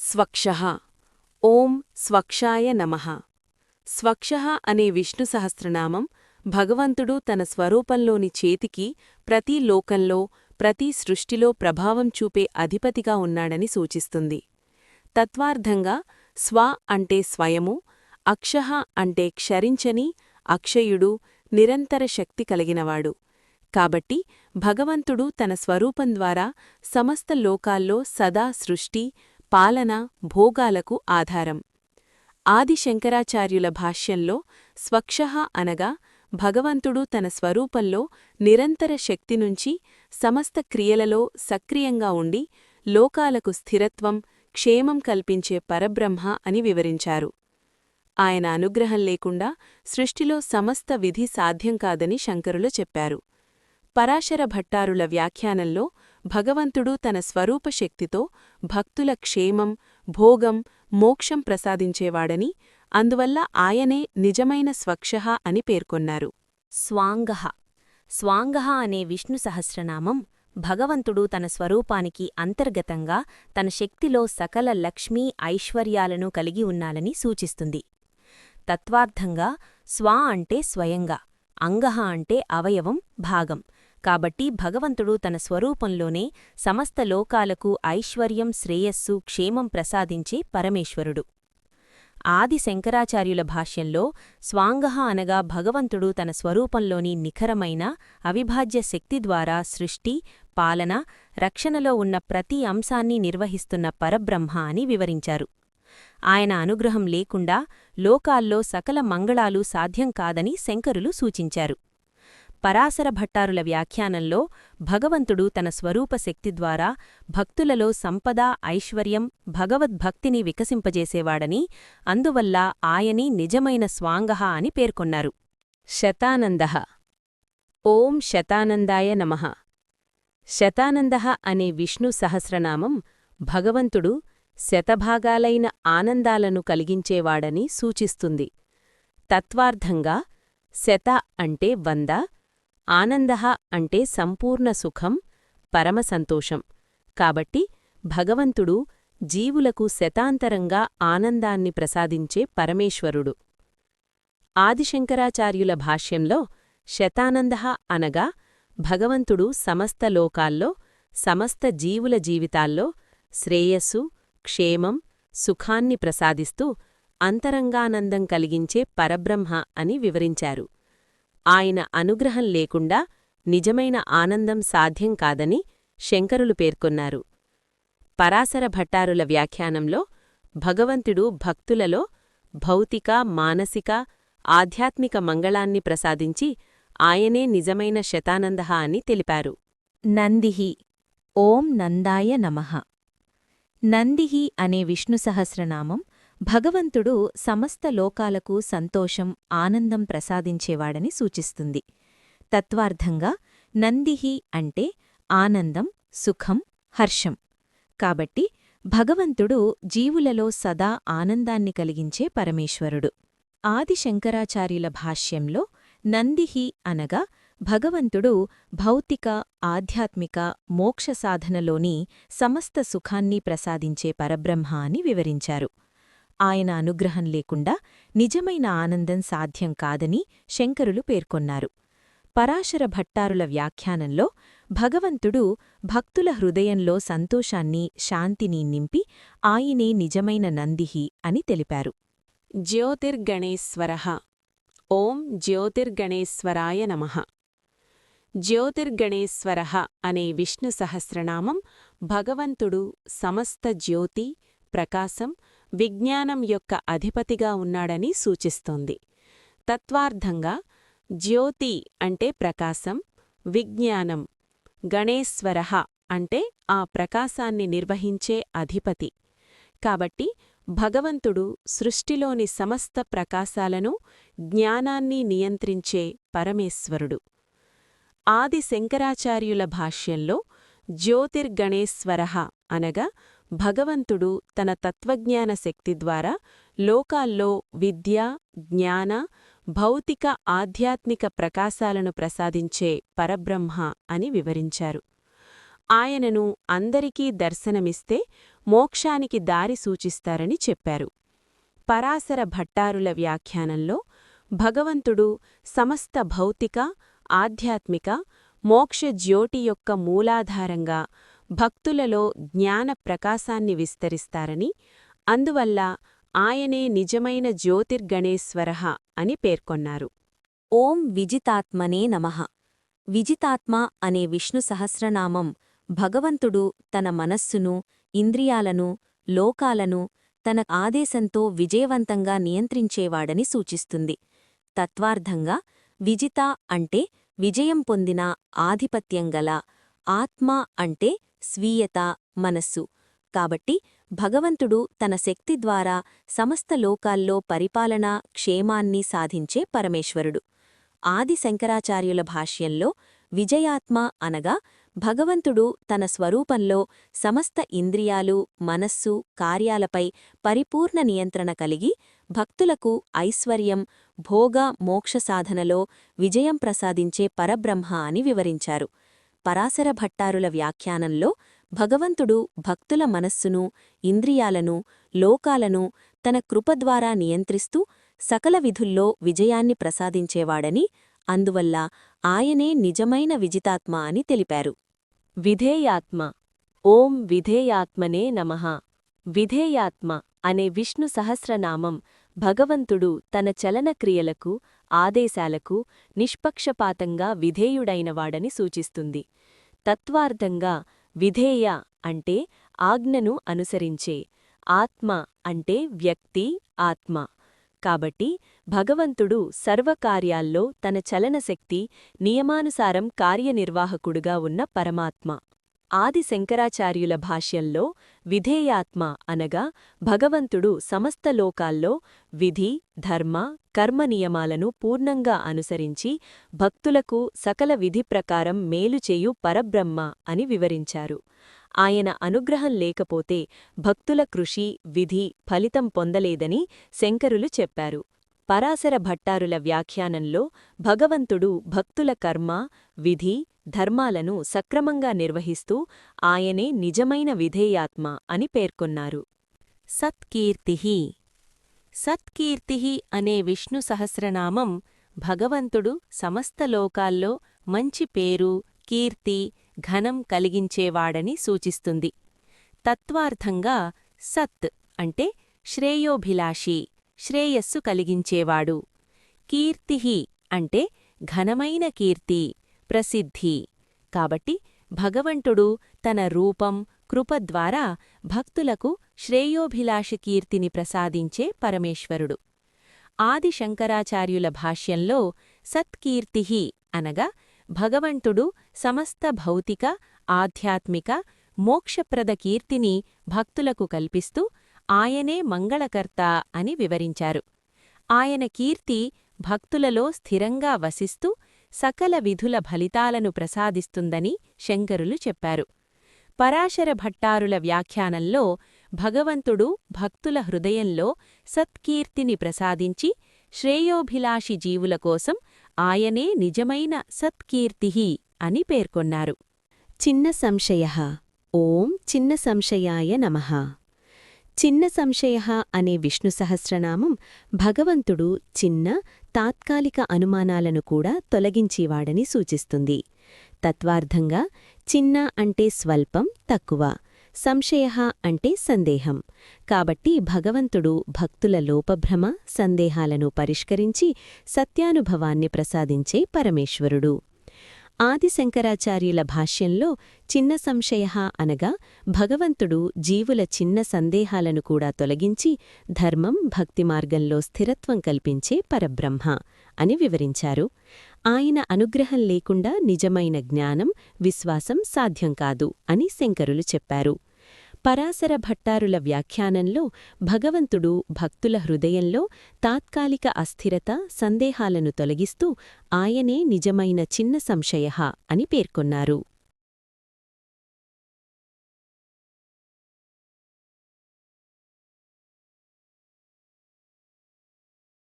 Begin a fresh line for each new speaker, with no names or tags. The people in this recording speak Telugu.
స్వక్ష. ఓం స్వక్షాయ నమః. స్వక్షః అనే విష్ణు సహస్రనామం భగవంతుడు తన స్వరూపంలోని చేతికి ప్రతి లోకంలో ప్రతి సృష్టిలో ప్రభావం చూపే అధిపతిగా ఉన్నాడని సూచిస్తుంది. తత్వార్థంగా స్వ అంటే స్వయము అక్షః అంటే క్షరించని అక్షయుడు నిరంతర శక్తి కలిగినవాడు. కాబట్టి భగవంతుడు తన స్వరూపం ద్వారా సమస్త లోకాల్లో సదా సృష్టి పాలన భోగాలకు ఆధారం. ఆది శంకరాచార్యుల భాష్యంలో స్వక్షః అనగా భగవంతుడు తన స్వరూపంలో నిరంతర శక్తి నుంచి సమస్త క్రియలలో సక్రియంగా ఉండి లోకాలకు స్థిరత్వం క్షేమం కల్పించే పరబ్రహ్మ అని వివరించారు. ఆయన అనుగ్రహం లేకుండా సృష్టిలో సమస్త విధి సాధ్యం కాదని శంకరులు చెప్పారు. పరాశర భట్టారుల వ్యాఖ్యానంలో భగవంతుడు తన స్వరూప శక్తితో భక్తుల క్షేమం భోగం మోక్షం ప్రసాదించేవాడని అందువల్ల ఆయనే నిజమైన స్వక్షః అని పేర్కొన్నారు.
స్వాంగః స్వాంగః అనే విష్ణు సహస్రనామం భగవంతుడు తన స్వరూపానికి అంతర్గతంగా తన శక్తిలో సకల లక్ష్మీ ఐశ్వర్యాలను కలిగి ఉన్నాలని సూచిస్తుంది. తత్వార్థంగా స్వా అంటే స్వయంగా అంగః అంటే అవయవం భాగం. కాబట్టి భగవంతుడు తన స్వరూపంలోనే సమస్త లోకాలకు ఐశ్వర్యం శ్రేయస్సు క్షేమం ప్రసాదించే పరమేశ్వరుడు. ఆది శంకరాచార్యుల భాష్యంలో స్వాంగహ అనగా భగవంతుడు తన స్వరూపంలోని నిఖరమైన అవిభాజ్య శక్తి ద్వారా సృష్టి పాలన రక్షణలో ఉన్న ప్రతి అంశాన్ని నిర్వహిస్తున్న పరబ్రహ్మ అని వివరించారు. ఆయన అనుగ్రహం లేకుండా లోకాల్లో సకల మంగళాలు సాధ్యం కాదని శంకరులు సూచించారు. పరాశర భట్టారుల వ్యాఖ్యానంలో భగవంతుడు తన స్వరూప శక్తి ద్వారా భక్తులలో సంపద ఐశ్వర్యం భగవద్భక్తిని వికసింపజేసేవాడని అందువల్ల ఆయని నిజమైన స్వాంగహ అని పేర్కొన్నారు.
శతానంద. ఓం శతానందాయ నమః. శతానంద అనే విష్ణు సహస్రనామం భగవంతుడు శతభాగాలైన ఆనందాలను కలిగించేవాడని సూచిస్తుంది. తత్వార్థంగా శత అంటే వంద ఆనందః అంటే సంపూర్ణ సుఖం పరమసంతోషం కాబట్టి భగవంతుడు జీవులకు శతాంతరంగా ఆనందాన్ని ప్రసాదించే పరమేశ్వరుడు. ఆదిశంకరాచార్యుల భాష్యంలో శతానందః అనగా భగవంతుడు సమస్త లోకాల్లో సమస్త జీవుల జీవితాల్లో శ్రేయస్సు క్షేమం సుఖాన్ని ప్రసాదిస్తూ అంతరంగానందం కలిగించే పరబ్రహ్మ అని వివరించారు. ఆయన అనుగ్రహం లేకుండా నిజమైన ఆనందం సాధ్యం కాదని శంకరులు పేర్కొన్నారు. పరాశర భట్టారుల వ్యాఖ్యానంలో భగవంతుడు భక్తులలో భౌతిక మానసిక ఆధ్యాత్మిక మంగళాన్ని ప్రసాదించి ఆయనే నిజమైన శతానంద అని తెలిపారు.
నందిహి ఓం నందాయ నమః. నందిహి అనే విష్ణు సహస్రనామం భగవంతుడు సమస్త లోకాలకు సంతోషం ఆనందం ప్రసాదించేవాడని సూచిస్తుంది. తత్వార్థంగా నందిహి అంటే ఆనందం సుఖం హర్షం. కాబట్టి భగవంతుడు జీవులలో సదా ఆనందాన్ని కలిగించే పరమేశ్వరుడు. ఆది శంకరాచార్యుల భాష్యంలో నందిహి అనగా భగవంతుడు భౌతిక ఆధ్యాత్మిక మోక్ష సాధనలోని సమస్త సుఖాన్ని ప్రసాదించే పరబ్రహ్మ అని వివరించారు. ఆయన అనుగ్రహం లేకుండా నిజమైన ఆనందం సాధ్యం కాదని శంకరులు పేర్కొన్నారు. పరాశర భట్టారుల వ్యాఖ్యానంలో భగవంతుడు భక్తుల హృదయంలో సంతోషాన్ని శాంతిని నింపి ఆయనే నిజమైన నందిహి అని తెలిపారు.
జ్యోతిర్గణేశ్వర. ఓం జ్యోతిర్గణేశ్వరాయ నమః. జ్యోతిర్గణేశ్వర అనే విష్ణు సహస్రనామం భగవంతుడు సమస్త జ్యోతి ప్రకాశం విజ్ఞానం యొక్క అధిపతిగా ఉన్నాడని సూచిస్తోంది. తత్వార్థంగా జ్యోతి అంటే ప్రకాశం విజ్ఞానం గణేశ్వర అంటే ఆ ప్రకాశాన్ని నిర్వహించే అధిపతి. కాబట్టి భగవంతుడు సృష్టిలోని సమస్త ప్రకాశాలను జ్ఞానాన్ని నియంత్రించే పరమేశ్వరుడు. ఆది శంకరాచార్యుల భాష్యంలో జ్యోతిర్గణేశ్వర అనగా భగవంతుడు తన తత్వజ్ఞాన శక్తి ద్వారా లోకాల్లో విద్య జ్ఞాన భౌతిక ఆధ్యాత్మిక ప్రకాశాలను ప్రసాదించే పరబ్రహ్మ అని వివరించారు. ఆయనను అందరికీ దర్శనమిస్తే మోక్షానికి దారి సూచిస్తారని చెప్పారు. పరాశర భట్టారుల వ్యాఖ్యానంలో భగవంతుడు సమస్త భౌతిక ఆధ్యాత్మిక మోక్ష జ్యోటి యొక్క మూలాధారంగా భక్తులలో జ్ఞాన ప్రకాశాన్ని విస్తరిస్తారని అందువల్ల ఆయనే నిజమైన జ్యోతిర్గణేశ్వరః అని పేర్కొన్నారు.
ఓం విజితాత్మనే నమః. విజితాత్మ అనే విష్ణు సహస్రనామం భగవంతుడు తన మనస్సును ఇంద్రియాలను లోకాలను తన ఆదేశంతో విజయవంతంగా నియంత్రించేవాడని సూచిస్తుంది. తత్వార్థంగా విజిత అంటే విజయం పొందిన ఆధిపత్యంగల ఆత్మ అంటే స్వీయత మనస్సు. కాబట్టి భగవంతుడు తన శక్తి ద్వారా సమస్త లోకాల్లో పరిపాలన క్షేమాన్ని సాధించే పరమేశ్వరుడు. ఆది శంకరాచార్యుల భాష్యంలో విజయాత్మ అనగా భగవంతుడు తన స్వరూపంలో సమస్త ఇంద్రియాలు మనస్సు కార్యాలపై పరిపూర్ణ నియంత్రణ కలిగి భక్తులకు ఐశ్వర్యం భోగ మోక్ష సాధనలో విజయం ప్రసాదించే పరబ్రహ్మ అని వివరించారు. పరాశర భట్టారుల వ్యాఖ్యానంలో భగవంతుడు భక్తుల మనస్సును ఇంద్రియాలను లోకాలను తన కృపద్వారా నియంత్రిస్తూ సకల విధుల్లో విజయాన్ని ప్రసాదించేవాడని అందువల్ల ఆయనే నిజమైన విజితాత్మ అని తెలిపారు.
విధేయాత్మ. ఓం విధేయాత్మనే నమః. విధేయాత్మ అనే విష్ణు సహస్రనామం భగవంతుడు తన చలనక్రియలకు ఆదేశాలకు నిష్పక్షపాతంగా విధేయుడైనవాడని సూచిస్తుంది. తత్వార్థంగా విధేయ అంటే ఆజ్ఞను అనుసరించే ఆత్మ అంటే వ్యక్తి ఆత్మ. కాబట్టి భగవంతుడు సర్వకార్యాల్లో తన చలనశక్తి నియమానుసారం కార్యనిర్వాహకుడుగా ఉన్న పరమాత్మ. ఆది శంకరాచార్యుల భాష్యంలో విధేయాత్మ అనగా భగవంతుడు సమస్త లోకాల్లో విధి ధర్మ కర్మ నియమాలను పూర్ణంగా అనుసరించి భక్తులకు సకల విధి ప్రకారం మేలుచేయు పరబ్రహ్మ అని వివరించారు. ఆయన అనుగ్రహం లేకపోతే భక్తుల కృషి విధి ఫలితం పొందలేదని శంకరులు చెప్పారు. పరాశర భట్టారుల వ్యాఖ్యానంలో భగవంతుడు భక్తుల కర్మ విధి ధర్మాలను సక్రమంగా నిర్వహిస్తూ ఆయనే నిజమైన విధేయాత్మ అని పేర్కొన్నారు. సత్కీర్తి సత్కీర్తి అనే విష్ణు సహస్రనామం భగవంతుడు సమస్త లోకాల్లో మంచి పేరు కీర్తి ఘనం కలిగించేవాడని సూచిస్తుంది. తత్వార్థంగా సత్ అంటే శ్రేయోభిలాషి శ్రేయస్సు కలిగించేవాడు. కీర్తిహి అంటే ఘనమైన కీర్తి ప్రసిద్ధి. కాబట్టి భగవంతుడు తన రూపం కృప ద్వారా భక్తులకు శ్రేయోభిలాష కీర్తిని ప్రసాదించే పరమేశ్వరుడు. ఆది శంకరాచార్యుల భాష్యంలో సత్కీర్తిహి అనగా భగవంతుడు సమస్త భౌతిక ఆధ్యాత్మిక మోక్షప్రద కీర్తిని భక్తులకు కల్పిస్తూ ఆయనే మంగళకర్త అని వివరించారు. ఆయన కీర్తి భక్తులలో స్థిరంగా వసిస్తూ సకల విధుల ఫలితాలను ప్రసాదిస్తుందని శంకరులు చెప్పారు. పరాశర భట్టారుల వ్యాఖ్యానంలో భగవంతుడు భక్తుల హృదయంలో సత్కీర్తిని ప్రసాదించి శ్రేయోభిలాషి జీవుల కోసం ఆయనే నిజమైన సత్కీర్తిహి అని పేర్కొన్నారు. చిన్న సంశయ. ఓం చిన్న సంశయాయ నమః. చిన్న సంశయ అనే విష్ణు సహస్రనామం భగవంతుడు చిన్న తాత్కాలిక అనుమానాలను కూడా తొలగించేవాడని సూచిస్తుంది. తత్వార్థంగా చిన్న అంటే స్వల్పం తక్కువ సంశయ అంటే సందేహం. కాబట్టి భగవంతుడు భక్తుల లోపభ్రమ సందేహాలను పరిష్కరించి సత్యానుభవాన్ని ప్రసాదించే పరమేశ్వరుడు. ఆదిశంకరాచార్యుల భాష్యంలో చిన్న సంశయ అనగా భగవంతుడు జీవుల చిన్న సందేహాలను కూడా తొలగించి ధర్మం భక్తి మార్గంలో స్థిరత్వం కల్పించే పరబ్రహ్మ అని వివరించారు. ఆయన అనుగ్రహం లేకుండా నిజమైన జ్ఞానం విశ్వాసం సాధ్యం కాదు అని శంకరులు చెప్పారు. పరాశర భట్టారుల వ్యాఖ్యానంలో భగవంతుడు భక్తుల హృదయంలో తాత్కాలిక అస్థిరత సందేహాలను తొలగిస్తూ ఆయనే నిజమైన చిన్న సంశయ అని పేర్కొన్నారు.